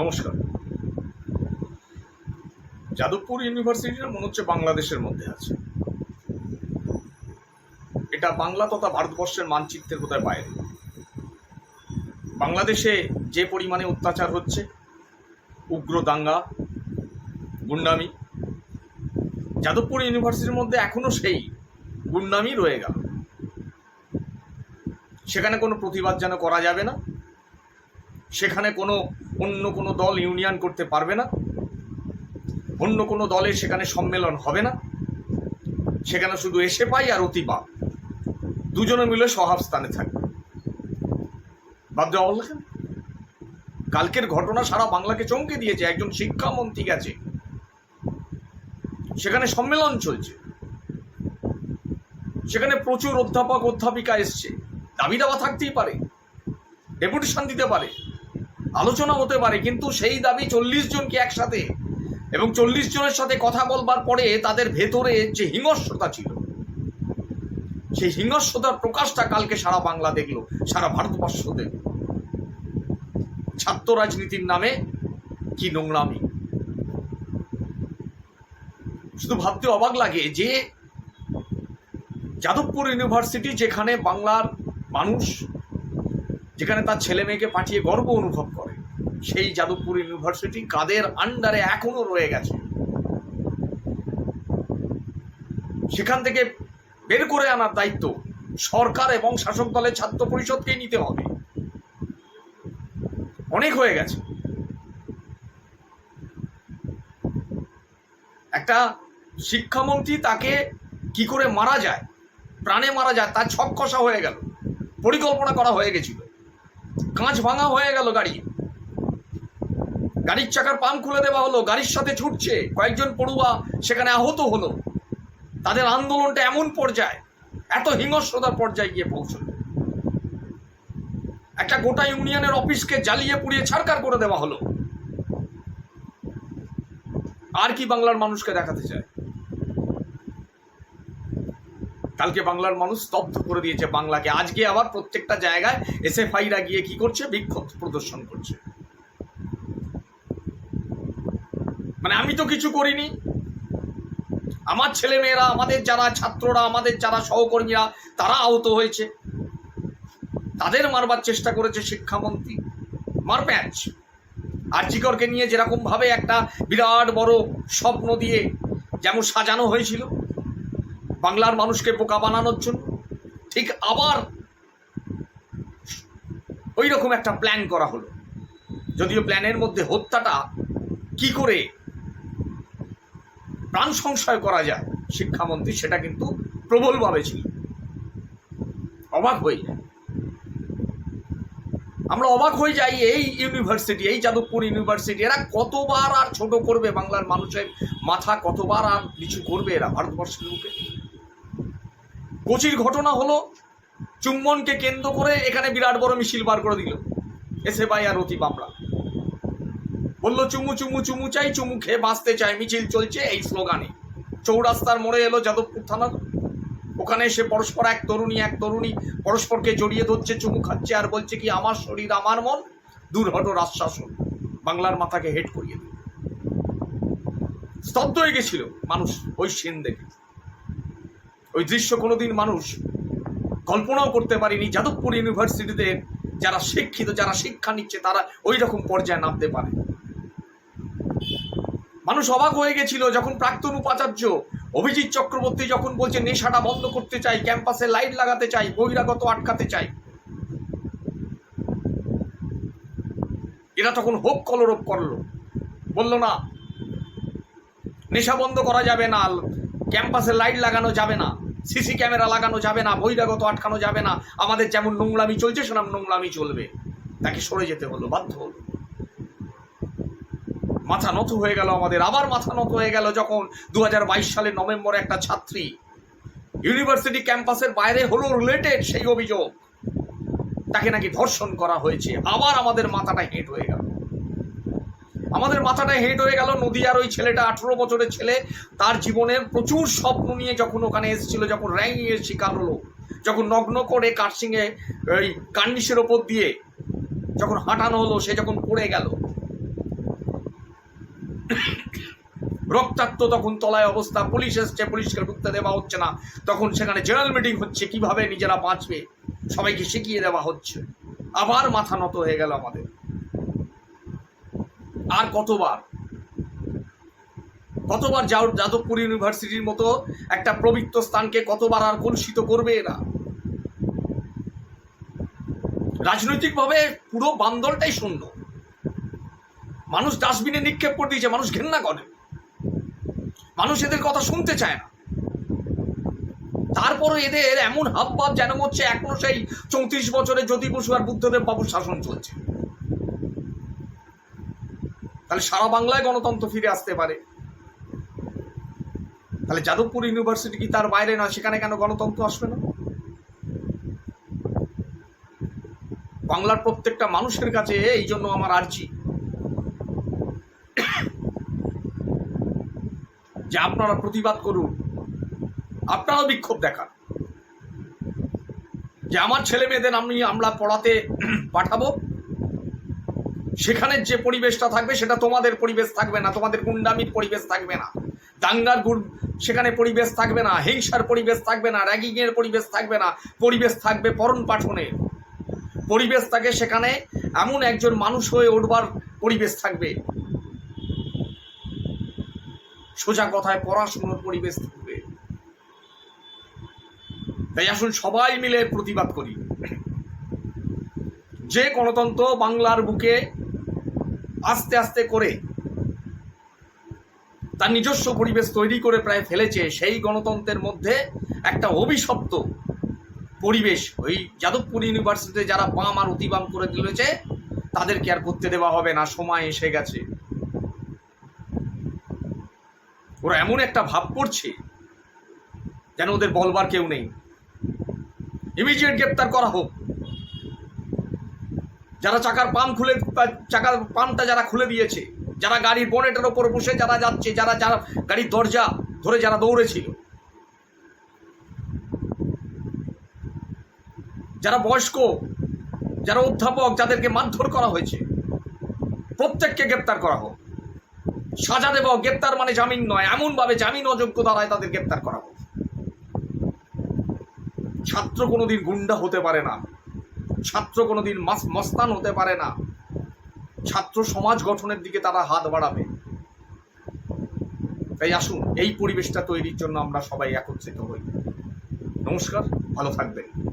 নমস্কার। যাদবপুর ইউনিভার্সিটিটা মনে হচ্ছে বাংলাদেশের মধ্যে আছে। এটা বাংলা তথা ভারতবর্ষের মানচিত্রের কোথায় বাইরে? বাংলাদেশে যে পরিমাণে অত্যাচার হচ্ছে, উগ্র দাঙ্গা, গুন্ডামি, যাদবপুর ইউনিভার্সিটির মধ্যে এখনও সেই গুন্ডামি রয়ে গেল। সেখানে কোনো প্রতিবাদ যেন করা যাবে না। সেখানে কোনো অন্য কোনো দল ইউনিয়ন করতে পারবে না। অন্য কোনো দলের সেখানে সম্মেলন হবে না। সেখানে শুধু এসে পাই আর অতিপা দুজনে মিলে সহাবস্থানে থাকবে বাদ দেওয়া হলো কেন? কালকের ঘটনা সারা বাংলাকে চমকে দিয়েছে। একজন শিক্ষামন্ত্রী গেছে। সেখানে সম্মেলন চলছে। সেখানে প্রচুর অধ্যাপক, অধ্যাপিকা এসছে। দাবি দাবা থাকতেই পারে। ডেপুটেশন দিতে পারে। আলোচনা হতে পারে, কিন্তু সেই দাবি চল্লিশ জনকে একসাথে এবং চল্লিশ জনের সাথে কথা বলবার পরে তাদের ভেতরে যে হিংস্রতা ছিল, সেই হিংস্রতার প্রকাশটা কালকে সারা বাংলা দেখল, সারা ভারতবর্ষ দেখল। ছাত্র রাজনীতির নামে কি নোংরামি। শুধু ভাবতে অবাক লাগে যে যাদবপুর ইউনিভার্সিটি যেখানে বাংলার মানুষ যেখানে তার ছেলে মেয়েকে পাঠিয়ে গর্ব অনুভব করে। সেই যাদবপুর ইউনিভার্সিটি কাদের আন্ডারে এখনও রয়ে গেছে। সেখান থেকে বের করে আনার দায়িত্ব সরকার এবং শাসক দলের ছাত্র পরিষদকেই নিতে হবে। অনেক হয়ে গেছে। একটা শিক্ষামন্ত্রী তাকে কি করে মারা যায়, প্রাণে মারা যায়, তার ছক কষা হয়ে গেল। পরিকল্পনা করা হয়ে গেছিল। কাঁচ ভাঙা হয়ে গেল গাড়ি। গাড়ির চাকার পাম খুলে দেওয়া হলো, গাড়ির সাথে ছুটছে, কয়েকজন পড়ুয়া সেখানে আহত হলো। তাদের আন্দোলনটা এমন পর্যায়ে, এত হিংস্রতার পর্যায়ে গিয়ে পৌঁছল। একটা গোটা ইউনিয়নের অফিসকে জ্বালিয়ে পুড়িয়ে ছাড়কার করে দেওয়া হলো। আর কি বাংলার মানুষকে দেখাতে চায়? কালকে বাংলার মানুষ স্তব্ধ করে দিয়েছে বাংলাকে। আজকে আবার প্রত্যেকটা জায়গায় এসএফআইরা গিয়ে কি করছে? বিক্ষোভ প্রদর্শন করছে। মানে আমি তো কিছু করিনি। আমার ছেলেমেয়েরা, আমাদের যারা ছাত্ররা, আমাদের যারা সহকর্মীরা, তারা আহত হয়েছে। তাদের মারবার চেষ্টা করেছে শিক্ষামন্ত্রী। মার প্যাচ আর্জিকরকে নিয়ে যেরকম ভাবে একটা বিরাট বড় স্বপ্ন দিয়ে যেমন সাজানো হয়েছিল বাংলার মানুষকে বোকা বানানোর জন্য। ঠিক আবার ওই রকম একটা প্ল্যান করা হলো। যদিও প্ল্যানের মধ্যে হত্যাটা কি করে প্রাণ সংশয় করা যায় শিক্ষামন্ত্রী, সেটা কিন্তু প্রবলভাবে ছিল। অবাক হয়ে যায়। আমরা অবাক হয়ে যাই এই ইউনিভার্সিটি এই যাদবপুর ইউনিভার্সিটি এরা কতবার আর ছোট করবে বাংলার মানুষের মাথা, কতবার আর নিচু করবে এরা ভারতবর্ষের লোকে কোচির ঘটনা হলো, চুম্বনকে কেন্দ্র করে এখানে বিরাট বড় মিছিল বার করে দিল এসে ভাই আর অতি বামরা বলল, চুমু চুমু চুমু চাই, চুমু খেয়ে বাঁচতে চাই, মিছিল চলছে এই স্লোগানে। চৌরাস্তার মোড়ে এলো যাদবপুর থানা। ওখানে এসে পরস্পর এক তরুণী এক তরুণী পরস্পরকে জড়িয়ে ধরছে, চুমু খাচ্ছে আর বলছে কি, আমার শরীর, আমার মন দূর হটো রাজশাসন। বাংলার মাথাকে হেট করিয়ে দিল। স্তব্ধ হয়ে গেছিল মানুষ ওই সিন দেখে। ওই দৃশ্য কোনোদিন মানুষ কল্পনাও করতে পারেনি। যাদবপুর ইউনিভার্সিটিতে যারা শিক্ষিত, যারা শিক্ষা নিচ্ছে, তারা ওই রকম পর্যায়ে নামতে পারে। মানুষ অবাক হয়ে গেছিল যখন প্রাক্তন উপাচার্য অভিজিৎ চক্রবর্তী যখন বলছে, নেশাটা বন্ধ করতে চাই, ক্যাম্পাসে লাইট লাগাতে চাই, বহিরাগত আটকাতে চাই। এরা তখন হোক কলরব করল। বলল, না, নেশা বন্ধ করা যাবে না, ক্যাম্পাসে লাইট লাগানো যাবে না। সিসি ক্যামেরা লাগানো যাবে না, বহিরাগত আটকানো যাবে না। আমাদের যেমন নোংলামি চলছে, সেরকম নোংলামি চলবে। তাকে সরে যেতে হলো, বাধ্য হলো। মাথা নত হয়ে গেল আমাদের, আবার মাথা নত হয়ে গেল যখন দু হাজার বাইশ সালে নভেম্বরে একটা ছাত্রী ইউনিভার্সিটি ক্যাম্পাসের বাইরে হলো রিলেটেড সেই অভিযোগ। তাকে নাকি ধর্ষণ করা হয়েছে, আবার আমাদের মাথাটা হেঁট হয়ে গেল। আমাদের মাথাটা হেঁট হয়ে গেল। নদিয়ার ওই ছেলেটা, আঠেরো বছরের ছেলে, তার জীবনের প্রচুর স্বপ্ন নিয়ে যখন ওখানে এসেছিল, যখন র্যাঙ্কিংয়ের শিকার হলো, যখন নগ্ন করে কার্সিংয়ে ওই কার্নিশের ওপর দিয়ে যখন হাঁটানো হলো, সে যখন পড়ে গেল। রক্তাক্ত তখন তলায় অবস্থা, পুলিশ এসছে, পুলিশকে ঢুকতে দেওয়া হচ্ছে না। তখন সেখানে জেনারেল মিটিং হচ্ছে, কীভাবে নিজেরা বাঁচবে? সবাইকে শিখিয়ে দেওয়া হচ্ছে। আবার মাথা নত হয়ে গেল আমাদের। আর কতবার? কতবার যাদবপুর ইউনিভার্সিটির মতো একটা পবিত্র স্থানকে কতবার আর কলুষিত করবে এরা? রাজনৈতিকভাবে পুরো বান্দলটাই শূন্য। মানুষ ডাস্টবিনে নিক্ষেপ করে দিয়েছে, মানুষ ঘেন্না করে। মানুষ এদের কথা শুনতে চায় না। তারপরে এদের এমন হাবভাব যেন হচ্ছে এখনও সেই চৌত্রিশ বছরে জ্যোতি বসু আর বুদ্ধদেব বাবুর শাসন চলছে। তাহলে সারা বাংলায় গণতন্ত্র ফিরে আসতে পারে। তাহলে যাদবপুর ইউনিভার্সিটি কি তার বাইরে না সেখানে কেন গণতন্ত্র আসবে না? বাংলার প্রত্যেকটা মানুষের কাছে এই জন্য আমার আর্জি। যে আপনারা প্রতিবাদ করুন, আপনারাও বিক্ষোভ দেখান। যে আমার ছেলে মেয়েদের আমি আমরা পড়াতে পাঠাবো সেখানে যে পরিবেশটা থাকবে সেটা তোমাদের পরিবেশ থাকবে না, তোমাদের গুন্ডামির পরিবেশ থাকবে না। দাঙ্গার গুণ, সেখানে পরিবেশ থাকবে না, হিংসার পরিবেশ থাকবে না, র্যাগিংয়ের পরিবেশ থাকবে না, পরিবেশ থাকবে পরণ পাঠনের পরিবেশ থাকে সেখানে এমন একজন মানুষ হয়ে উঠবার পরিবেশ থাকবে। সোজা কথায় পড়াশুনোর পরিবেশ থাকবে। তাই আসুন সবাই মিলে প্রতিবাদ করি। যে গণতন্ত্র বাংলার বুকে আস্তে আস্তে করে তার নিজস্ব পরিবেশ তৈরি করে প্রায় ফেলেছে সেই গণতন্ত্রের মধ্যে একটা অভিশপ্ত পরিবেশ ওই যাদবপুর ইউনিভার্সিটিতে যারা বাম আর অতিবাম করে তুলেছে, তাদেরকে আর করতে দেওয়া হবে না, সময় এসে গেছে। ওরা এমন একটা ভাব করছে যেন ওদের বলবার কেউ নেই। ইমিডিয়েট গ্রেপ্তার করা হোক। যারা চাকার পাম খুলে, চাকার পামটা যারা খুলে দিয়েছে, যারা গাড়ির বনেটের ওপর বসে যারা যাচ্ছে, যারা যারা গাড়ির দরজা ধরে যারা দৌড়েছিল, যারা বয়স্ক, যারা অধ্যাপক, যাদেরকে মারধর করা হয়েছে, প্রত্যেককে গ্রেপ্তার করা হোক। সাজা দেব, গ্রেপ্তার মানে জামিন নয়, এমনভাবে জামিন অযোগ্য দ্বারায় তাদের গ্রেপ্তার করা হোক। ছাত্র কোনোদিন গুন্ডা হতে পারে না। ছাত্র কোনোদিন দিন মস্তান হতে পারে না। ছাত্র সমাজ গঠনের দিকে তারা হাত বাড়াবে। তাই আসুন, এই পরিবেশটা তৈরির জন্য আমরা সবাই একত্রিত হই। নমস্কার, ভালো থাকবেন।